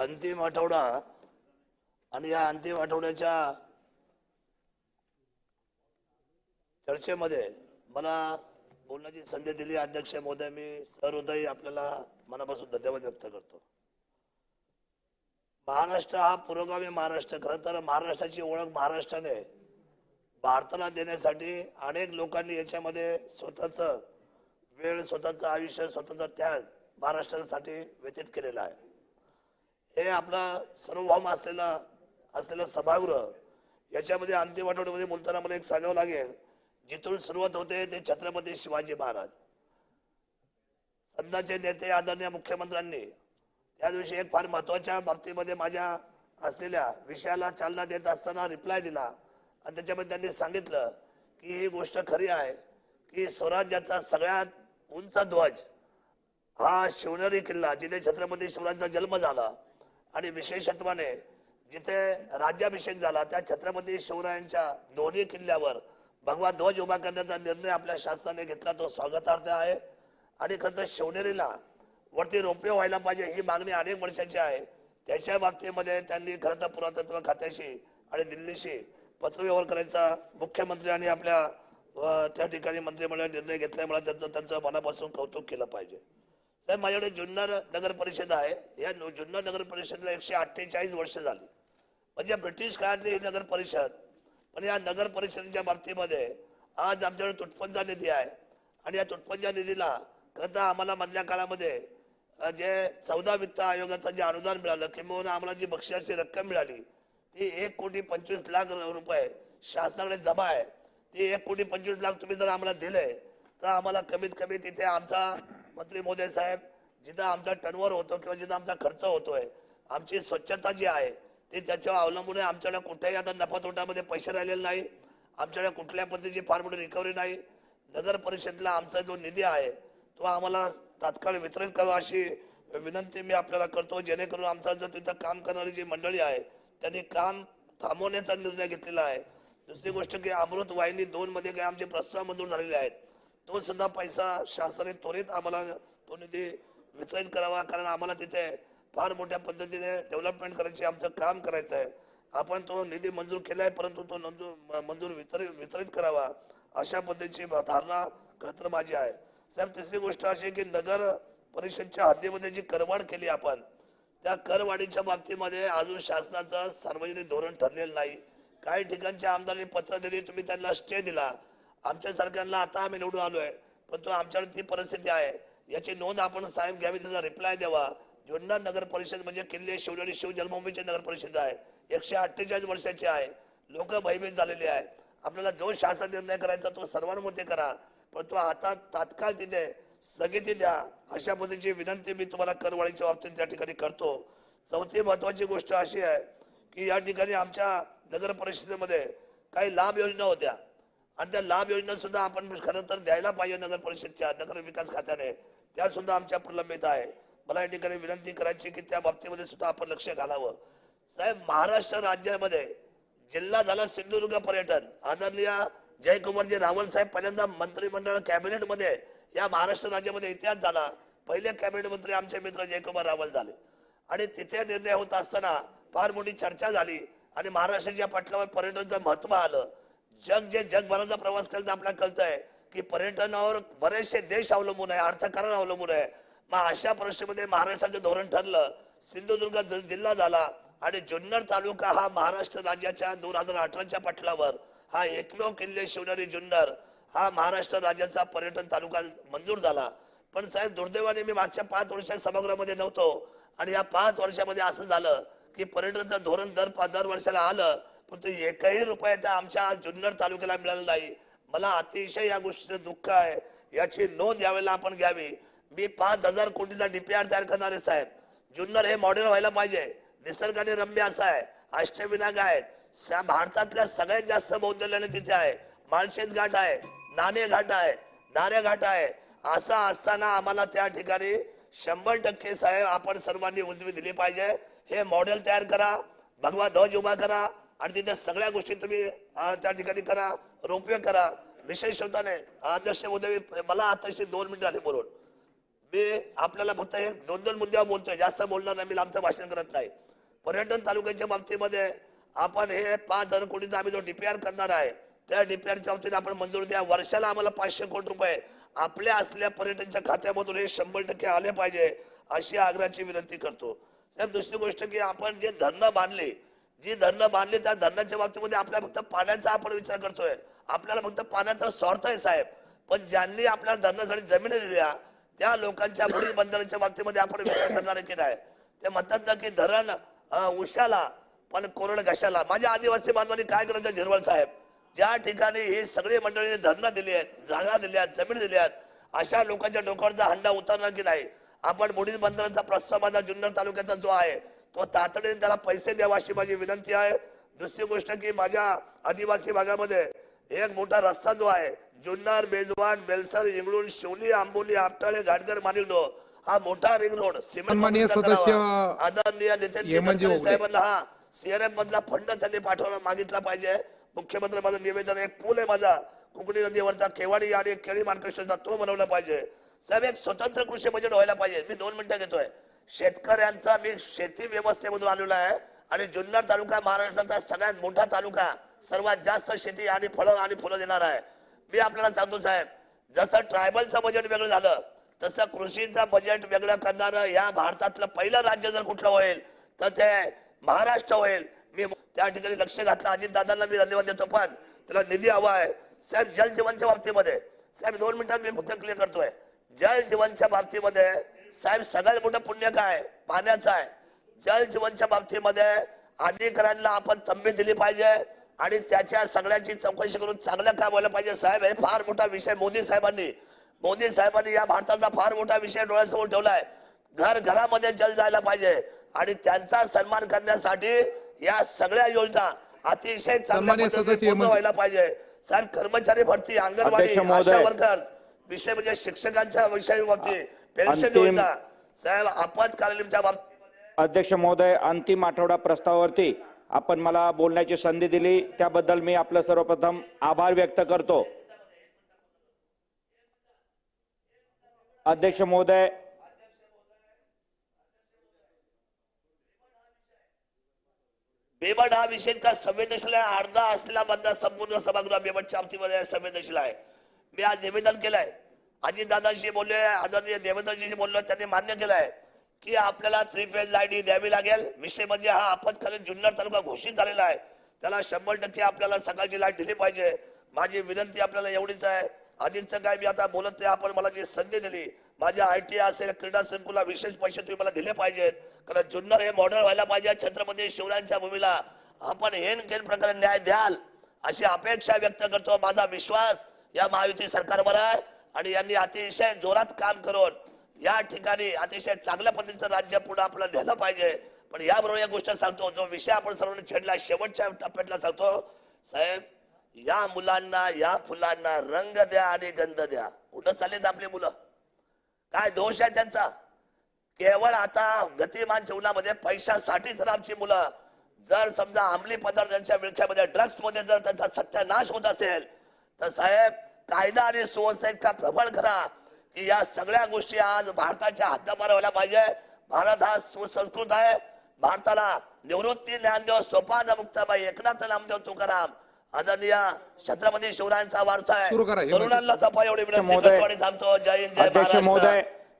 अंतिम आठवडा आणि या अंतिम आठवड्याच्या चर्चेमध्ये मला बोलण्याची संधी दिली. अध्यक्ष महोदय मी सहृदय आपल्याला मनापासून धन्यवाद व्यक्त करतो. महाराष्ट्र हा पुरोगामी महाराष्ट्र. खरं तर महाराष्ट्राची ओळख महाराष्ट्राने भारताला देण्यासाठी अनेक लोकांनी याच्यामध्ये स्वतःच वेळ स्वतःचं आयुष्य स्वतःचा त्याग महाराष्ट्रासाठी व्यतीत केलेला आहे. हे आपला सर्वभौम असलेला असलेलं सभागृह याच्यामध्ये अंतिम आठवड्यामध्ये बोलताना मला एक सांगावं लागेल. जिथून सुरुवात होते ते छत्रपती शिवाजी महाराज. सध्याचे नेते आदरणीय मुख्यमंत्र्यांनी त्या दिवशी एक फार महत्त्वाच्या बाबतीमध्ये माझ्या असलेल्या विषयाला चालना देत असताना रिप्लाय दिला. आणि त्याच्यामध्ये त्यांनी सांगितलं की ही गोष्ट खरी आहे की स्वराज्याचा सगळ्यात उंच ध्वज हा शिवनेरी किल्ला जिथे छत्रपती शिवरायांचा जन्म झाला आणि विशेषत्वाने जिथे राज्याभिषेक झाला त्या छत्रपती शिवरायांच्या दोन्ही किल्ल्यावर भगवा ध्वज उभा करण्याचा निर्णय आपल्या शासनाने घेतला. तो स्वागतार्थ आहे. आणि खरं तर शिवनेरीला वरती रोपवे व्हायला पाहिजे ही मागणी अनेक वर्षाची आहे. त्याच्या बाबतीमध्ये त्यांनी खरं तर पुरातत्व खात्याशी आणि दिल्लीशी पत्रव्यवहार करायचा मुख्यमंत्री आणि आपल्या त्या ठिकाणी मंत्रिमंडळ निर्णय घेतल्यामुळे त्यांचं त्यांचं मनापासून कौतुक केलं पाहिजे. साहेब माझ्याकडे जुन्नर नगर परिषद आहे. या जुन्नर नगर परिषदला एकशे अठ्ठेचाळीस वर्ष झाली. म्हणजे ब्रिटिश काळातली ही नगर परिषद पण या नगर परिषदेच्या बाबतीमध्ये आज आमच्याकडे तुटपंचा निधी आहे. आणि या तुटपंचा निधीला करता आम्हाला मधल्या काळामध्ये जे चौदा वित्त आयोगाचं जे अनुदान मिळालं किंबहुना आम्हाला जी बक्षिसाची रक्कम मिळाली ती एक कोटी पंचवीस लाख रुपये शासनाकडे जमा आहे. ती एक कोटी पंचवीस लाख तुम्ही जर आम्हाला दिले तर आम्हाला कमीत कमी तिथे आमचा मंत्री मोदी साहेब जिथं आमचा टर्नओव्हर होतो किंवा जिथं आमचा खर्च होतोय आमची स्वच्छता जी आहे ती त्याच्यावर अवलंबून आहे. आमच्याकडे कुठेही आता नफातोट्यामध्ये पैसे राहिलेले नाही. आमच्याकडे कुठल्या पद्धतीची फार मोठी रिकव्हरी नाही. नगर परिषदेला आमचा जो निधी आहे तो आम्हाला तात्काळ वितरित करावा अशी विनंती मी आपल्याला करतो. जेणेकरून आमचा जो तिथं काम करणारी जी मंडळी आहे त्यांनी काम थांबवण्याचा निर्णय घेतलेला आहे. दुसरी गोष्ट की अमृत वाहिनी दोनमध्ये काही आमचे प्रस्ताव मंजूर झालेले आहेत. तो सुद्धा पैसा शासनाने त्वरित आम्हाला तो निधी वितरित करावा कारण आम्हाला तिथे फार मोठ्या पद्धतीने डेव्हलपमेंट करायची आमचं काम करायचं आहे. आपण तो निधी मंजूर केला आहे परंतु तो मंजूर मंजूर वितरित वितरित करावा अशा पद्धतीची धारणा खरंतर माझी आहे. साहेब तिसरी गोष्ट अशी की नगर परिषदच्या हद्दीमध्ये जी करवाढ केली आपण त्या करवाढीच्या बाबतीमध्ये अजून शासनाचं सार्वजनिक धोरण ठरलेलं नाही. काही ठिकाणच्या आमदारांनी पत्र दिली तुम्ही त्यांना स्टे दिला. आमच्या सरकारला आता आम्ही निवडून आलो आहे पण परंतु आमच्याकडे ती परिस्थिती आहे. याची नोंद आपण साहेब घ्यावी त्याचा रिप्लाय द्यावा. जुन्नर नगर परिषद म्हणजे किल्ले शिवनेरी शिव शिवजन्मभूमीची नगर परिषद आहे. एकशे अठ्ठेचाळीस वर्षाची आहे. लोक भयभीत झालेली आहे. आपल्याला जो शासन निर्णय करायचा तो सर्वानुमते करा परंतु आता तात्काळ तिथे स्थगिती द्या. अशा पद्धतीची विनंती मी तुम्हाला करवाळीच्या बाबतीत त्या ठिकाणी करतो. चौथी महत्वाची गोष्ट अशी आहे की या ठिकाणी आमच्या नगर परिषदेमध्ये काही लाभ योजना होत्या. आणि त्या लाभ योजना सुद्धा आपण खरं तर द्यायला पाहिजे नगर परिषदच्या नगर विकास खात्याने. त्या सुद्धा आमच्या प्रलंबित आहे. मला या ठिकाणी विनंती करायची की त्या बाबतीमध्ये सुद्धा आपण लक्ष घालावं. साहेब महाराष्ट्र राज्यामध्ये जिल्हा झाला सिंधुदुर्ग पर्यटन. आदरणीय जयकुमारजी रावल साहेब पहिल्यांदा मंत्रिमंडळ कॅबिनेटमध्ये या महाराष्ट्र राज्यामध्ये इतिहास झाला. पहिले कॅबिनेट मंत्री आमचे मित्र जयकुमार रावल झाले. आणि तिथे निर्णय होत असताना फार मोठी चर्चा झाली आणि महाराष्ट्राच्या पटलावर पर्यटनचं महत्त्व आलं. जग जे जगभराचा प्रवास केला तर आपल्याला कळतंय की पर्यटनावर बरेचसे देश अवलंबून आहे अर्थकारण अवलंबून आहे. मग अशा परिस्थितीमध्ये महाराष्ट्राचं धोरण ठरलं सिंधुदुर्ग जिल्हा झाला आणि जुन्नर तालुका हा महाराष्ट्र राज्याच्या दोन हजार अठराच्या पटलावर. हा एकमेव किल्ले शिवणारी जुन्नर. हा महाराष्ट्र राज्याचा पर्यटन तालुका मंजूर झाला. पण साहेब दुर्दैवाने मी मागच्या पाच वर्षात सभागृहामध्ये नव्हतो. आणि या पाच वर्षामध्ये असं झालं की पर्यटनचं धोरण दर दर वर्षाला आलं. पण ते एकही रुपयाचा आमच्या जुन्नर तालुक्याला मिळाला नाही. मला अतिशय या गोष्टीचं दुःख आहे. याची नोंद यावेळेला आपण घ्यावी. मी पाच हजार कोटीचा डीपीआर तयार करणारे साहेब. जुन्नर हे मॉडेल व्हायला पाहिजे. निसर्गाने रम्य असं आहे. अष्टविनायक आहेत. भारतातल्या सगळ्यात जास्त बौद्धल्याने तिथे आहे. माणशेच घाट आहे. नाणे घाट आहे. नाणे घाट आहे. असा असताना आम्हाला त्या ठिकाणी शंभर टक्के साहेब आपण सर्वांनी उजवी दिली पाहिजे. हे मॉडेल तयार करा. भगवा ध्वज उभा करा. आणि तिथे सगळ्या गोष्टी तुम्ही त्या ठिकाणी करा रोपवे करा. विशेष शब्दाने अध्यक्ष उदय मला आताशी दोन मिनिट झाले बोलून. मी आपल्याला फक्त हे दोन दोन मुद्द्यावर बोलतोय जास्त बोलणार नाही मी लांबचं भाषण करत नाही. पर्यटन तालुक्याच्या बाबतीमध्ये आपण हे पाच हजार कोटीचा आम्ही जो डीपीआर करणार आहे त्या डीपीआरच्या बाबतीत आपण मंजूर द्या. वर्षाला आम्हाला पाचशे कोटी रुपये आपल्या असल्या पर्यटनच्या खात्यामधून हे शंभर टक्के आले पाहिजे अशी आग्रहाची विनंती करतो. साहेब दुसरी गोष्ट की आपण जे धरणं बांधली जी धरणं बांधली त्या धरणाच्या बाबतीमध्ये आपल्या फक्त पाण्याचा आपण विचार करतोय. आपल्याला फक्त पाण्याचा स्वार्थ आहे साहेब. पण ज्यांनी आपल्याला धरणासाठी जमीन दिल्या त्या लोकांच्या बुडी बंदराच्या बाबतीमध्ये आपण विचार करणार की नाही? ते म्हणतात ना की धरण उशाला पण कोरड घशाला. माझ्या आदिवासी बांधवांनी काय करायचं झिरवळ साहेब? ज्या ठिकाणी ही सगळी मंडळीने धरणं दिली आहेत जागा दिल्या आहेत जमीन दिल्या आहेत अशा लोकांच्या डोक्यावरचा हंडा उतरणार की नाही? आपण बुडी बंदराचा प्रस्ताव माझा जुन्नर तालुक्याचा जो आहे तो तातडीने त्याला पैसे द्यावा अशी माझी विनंती आहे. दुसरी गोष्ट की माझ्या आदिवासी भागामध्ये एक मोठा रस्ता जो आहे जुन्नर बेजवाड बेलसर इंगळूण शिवली आंबोली आपटाळे घाटगर मानिकडो हा मोठा रिंग रोड सिमेंट. आदरणीय नितीन गडकरी ओगले. साहेबांना हा सीआरएफ मधला फंड त्यांनी पाठवला मागितला पाहिजे. मुख्यमंत्री माझं निवेदन. एक पूल आहे माझा. कुकडी नदीवरचा केवाडी आणि केळी मार्गदर्शनचा तो बनवला पाहिजे. साहेब एक स्वतंत्र कृषी बजेट व्हायला पाहिजे. मी दोन मिनिटं घेतोय. शेतकऱ्यांचा मी शेती व्यवस्थेमधून आलेलो आहे. आणि जुन्नर तालुका महाराष्ट्राचा सगळ्यात मोठा तालुका सर्वात जास्त शेती आणि फळं आणि फुलं देणार आहे. मी आपल्याला सांगतो साहेब जसं ट्रायबलचं बजेट वेगळं झालं तसं कृषीचं बजेट वेगळं करणारं या भारतातलं पहिलं राज्य जर कुठलं होईल तर ते महाराष्ट्र होईल. मी त्या ठिकाणी लक्ष घातलं. अजित दादांना मी धन्यवाद देतो पण त्याला निधी हवा आहे. साहेब जल जीवनच्या बाबतीमध्ये साहेब दोन मिनिटात मी मुद्दा क्लिअर करतोय. जल जीवनच्या बाबतीमध्ये साहेब सगळ्यात मोठं पुण्य काय? पाण्याचं आहे. जल जीवनच्या बाबतीमध्ये अधिकाऱ्यांना आपण तंबी दिली पाहिजे आणि त्याच्या सगळ्यांची चौकशी करून चांगलं काम व्हायला पाहिजे. साहेब हे फार मोठा विषय मोदी साहेबांनी. मोदी साहेबांनी या भारताचा फार मोठा विषय डोळ्यासमोर ठेवलाय. घर घरामध्ये जल जायला पाहिजे आणि त्यांचा सन्मान करण्यासाठी या सगळ्या योजना अतिशय चांगल्या व्हायला पाहिजे. साहेब कर्मचारी भरती अंगणवाडी. आशा वर्कर्स विषय म्हणजे शिक्षकांच्या विषय बाबतीत पेन्शन योजना. साहेब आपत्कालीनच्या बाबतीत अध्यक्ष महोदय अंतिम आठवडा प्रस्तावावरती आपण मला बोलण्याची संधी दिली. त्याबद्दल मी आपलं सर्वप्रथम आभार व्यक्त करतो. अध्यक्ष महोदय बेबट हा विषय का संवेदनशील आहे. अर्धा असलेला मतदार संपूर्ण सभागृह बेबटच्या बाबतीमध्ये संवेदनशील आहे. मी आज निवेदन केलंय. अजितदादांशी बोललोय आदरणीय देवेंद्रजीशी बोललो त्यांनी मान्य केलंय की आपल्याला थ्री फेज लाइट द्यावी लागेल. विषय म्हणजे हा आपत्कालीन जुन्नर तालुका घोषित झालेला आहे. त्याला शंभर टक्के आपल्याला सकाळची लाइट दिली पाहिजे. माझी विनंती आपल्याला एवढीच आहे. आधीच काय मी आता बोलत नाही आपण मला जी संधी दिली माझ्या आय टी असेल क्रीडा संकुला विशेष पैसे तुम्ही मला दिले पाहिजेत. कारण जुन्नर हे मॉडेल व्हायला पाहिजे छत्रपती शिवरायांच्या भूमीला. आपण हेन केन प्रकारे न्याय द्याल अशी अपेक्षा व्यक्त करतो. माझा विश्वास या महायुती सरकारवर आहे. आणि यांनी अतिशय जोरात काम करून या ठिकाणी अतिशय चांगल्या पद्धतीचं राज्य पुढे आपल्याला नेलं पाहिजे. पण याबरोबर या गोष्ट सांगतो जो विषय आपण सर्वांनी छेडला शेवटच्या टप्प्यातला सांगतो साहेब या मुलांना या फुलांना रंग द्या आणि गंध द्या. कुठं चाललेत आपली मुलं? काय दोष आहे त्यांचा? केवळ आता गतिमान जीवनामध्ये पैशासाठी जर आमची मुलं. जर समजा अंमली पदार्थांच्या विळख्यामध्ये ड्रग्समध्ये जर त्यांचा सत्यानाश होत असेल तर साहेब कायदा आणि सुव्यवस्था इतका प्रबळ करा की या सगळ्या गोष्टी आज भारताच्या हद्दपार व्हायला पाहिजे. भारत हा सुसंस्कृत आहे. भारताला निवृत्ती ज्ञानदेव सोपान मुक्ताबाई एकनाथ नामदेव तुकाराम आदरणीय छत्रपती शिवरायांचा वारसा आहे. हे तरुणांना जपा एवढी विनंती. करतो आणि थांबतो. जय हिंद जय महाराष्ट्र.